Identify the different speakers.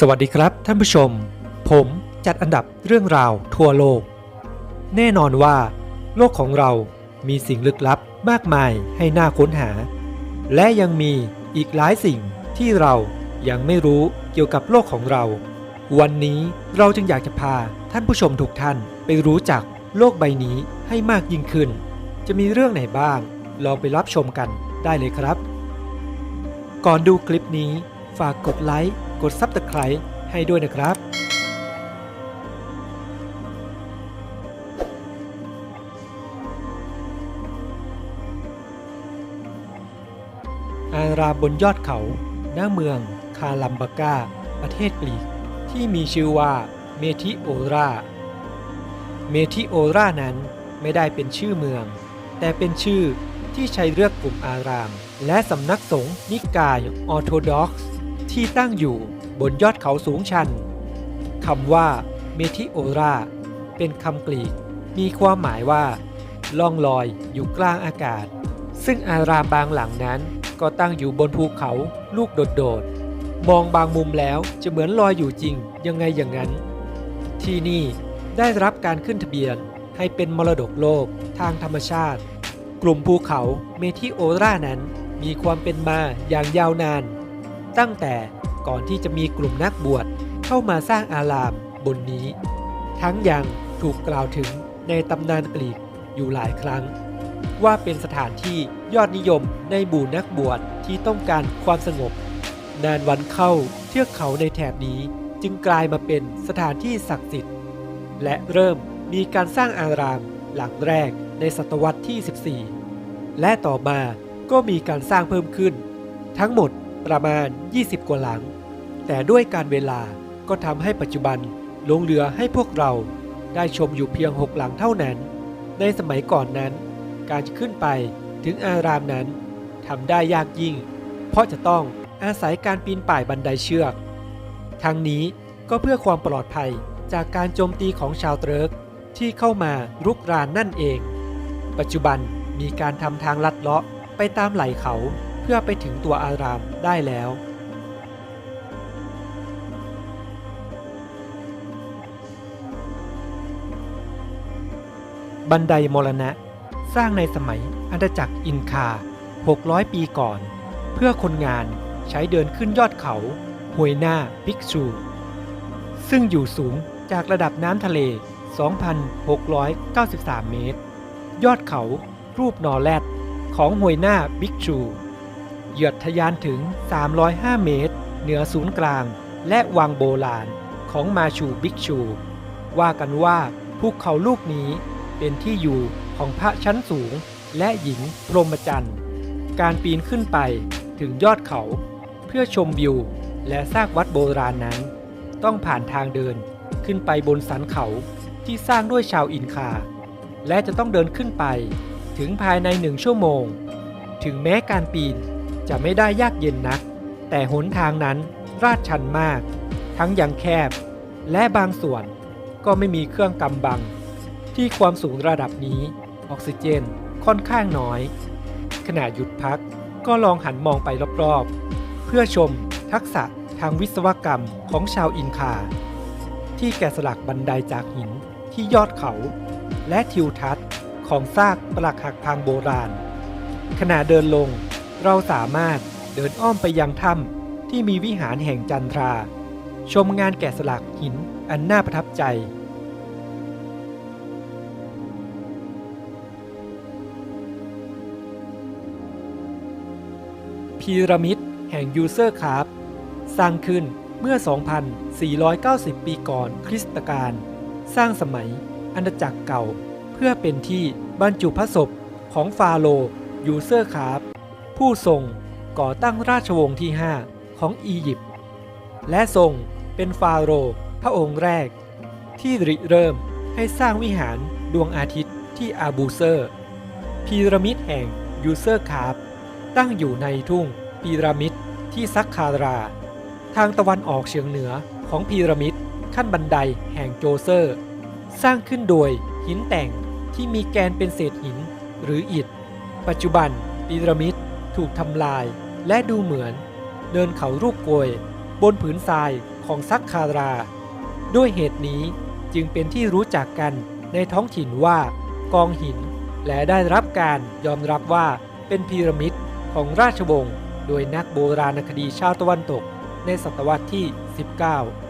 Speaker 1: สวัสดีครับท่านผู้ชม ผมจัดอันดับเรื่องราวทั่วโลก แน่นอนว่า โลกของเรามีสิ่งลึกลับมากมายให้น่าค้นหา และยังมีอีกหลายสิ่งที่เรายังไม่รู้เกี่ยวกับโลกของเรา วันนี้เราจึงอยากจะพาท่านผู้ชมทุกท่านไปรู้จักโลกใบนี้ให้มากยิ่งขึ้น จะมีเรื่องไหนบ้าง ลองไปรับชมกันได้เลยครับ ก่อนดูคลิปนี้ฝากกดไลค์ กด Subscribe ให้ด้วยนะครับอารามบนยอดเขา หน้าเมือง คาลัมบากา ประเทศกรีก ที่มีชื่อว่าเมทิโอรา เมทิโอรานั้นไม่ได้เป็นชื่อเมือง แต่เป็นชื่อที่ใช้เรียกกลุ่มอาราม และสำนักสงฆ์นิกายออร์โธดอกซ์ ที่ตั้งอยู่บนยอดเขาสูงชันคำว่าเมทิโอราเป็นคำกรีก มีความหมายว่า ล่องลอยอยู่กลางอากาศ ซึ่งอารามบางหลังนั้นก็ตั้งอยู่บนภูเขาลูกโดดๆ มองบางมุมแล้วจะเหมือนลอยอยู่จริงยังไงอย่างนั้น ที่นี่ได้รับการขึ้นทะเบียนให้เป็นมรดกโลกทางธรรมชาติ กลุ่มภูเขาเมทิโอรานั้นมีความเป็นมาอย่างยาวนาน ตั้งแต่ก่อนที่จะมีกลุ่มนักบวชเข้ามาสร้างอารามบนนี้ ทั้งยังถูกกล่าวถึงในตำนานกรีกอยู่หลายครั้ง ว่าเป็นสถานที่ยอดนิยมในหมู่นักบวชที่ต้องการความสงบ นานวันเข้าเทือกเขาในแถบนี้จึงกลายมาเป็นสถานที่ศักดิ์สิทธิ์ และเริ่มมีการสร้างอารามหลังแรกในศตวรรษที่ 14 และต่อมาก็มีการสร้างเพิ่มขึ้น ทั้งหมด ประมาณ 20 กว่าหลัง แต่ด้วยการเวลาก็ทำให้ปัจจุบันลงเหลือให้พวกเราได้ชมอยู่เพียง 6 หลังเท่านั้น ในสมัยก่อนนั้น การจะขึ้นไปถึงอารามนั้นทำได้ยากยิ่ง เพราะจะต้องอาศัยการปีนป่ายบันไดเชือก ทั้งนี้ก็เพื่อความปลอดภัยจากการโจมตีของชาวเตริร์กที่เข้ามารุกรานนั่นเอง ปัจจุบันมีการทำทางลัดเลาะไปตามไหล่เขา พื่อไปถึงตัวอารามได้แล้ว บันไดมรณะ สร้างในสมัยอาณาจักรอินคา 600 ปีก่อน เพื่อคนงานใช้เดินขึ้นยอดเขาหวยหน้าบิกซูซึ่งอยู่สูงจากระดับน้ำทะเล 2,693 เมตร ยอดเขารูปนอแรดของหวยหน้าบิกชู หยดทะยานถึง 305 เมตร เหนือศูนย์กลาง และวังโบราณของมาชูบิกชู ว่ากันว่าภูเขาลูกนี้เป็นที่อยู่ของพระชั้นสูงและหญิงพรหมจรรย์ การปีนขึ้นไปถึงยอดเขา เพื่อชมวิวและซากวัดโบราณนั้น ต้องผ่านทางเดินขึ้นไปบนสันเขาที่สร้างด้วยชาวอินคา และจะต้องเดินขึ้นไปถึงภายในหนึ่งชั่วโมง ถึงแม้การปีน จะไม่ได้ยากเย็นนัก แต่หนทางนั้นราดชันมาก ทั้งยังแคบ และบางส่วนก็ไม่มีเครื่องกำบัง ที่ความสูงระดับนี้ออกซิเจนค่อนข้างน้อย ขณะหยุดพักก็ลองหันมองไปรอบๆ เพื่อชมทักษะทางวิศวกรรมของชาวอินคา ที่แกะสลักบันไดจากหินที่ยอดเขา และทิวทัศน์ของซากปรักหักพังโบราณ ขณะเดินลง เราสามารถเดินอ้อมไปยังถ้ำที่มีวิหารแห่งจันทรา ชมงานแกะสลักหินอันน่าประทับใจ พีระมิดแห่งยูเซอร์คาร์ฟสร้างขึ้นเมื่อ 2,490 ปีก่อนคริสตกาลสร้างสมัยอาณาจักรเก่า เพื่อเป็นที่บรรจุพระศพของฟาโรห์ยูเซอร์คาร์ฟ ผู้ทรงก่อตั้งราชวงศ์ที่ 5 ของอียิปต์และทรงเป็นฟาโรห์พระองค์แรก ที่ริเริ่มให้สร้างวิหารดวงอาทิตย์ที่อาบูเซอร์ พีระมิดแห่งยูเซอร์คาร์ฟตั้งอยู่ในทุ่งพีระมิดที่ซักคารา ทางตะวันออกเฉียงเหนือของพีระมิดขั้นบันไดแห่งโจเซอร์ สร้างขึ้นโดยหินแต่งที่มีแกนเป็นเศษหินหรืออิฐ ปัจจุบันพีระมิด ถูกทำลายและดูเหมือนเนินเขารูปโกย บนผืนทรายของซักคารา ด้วยเหตุนี้จึงเป็นที่รู้จักกันในท้องถิ่นว่ากองหิน และได้รับการยอมรับว่าเป็นพีระมิดของราชวงศ์โดยนักโบราณคดีชาวตะวันตกในศตวรรษที่ 19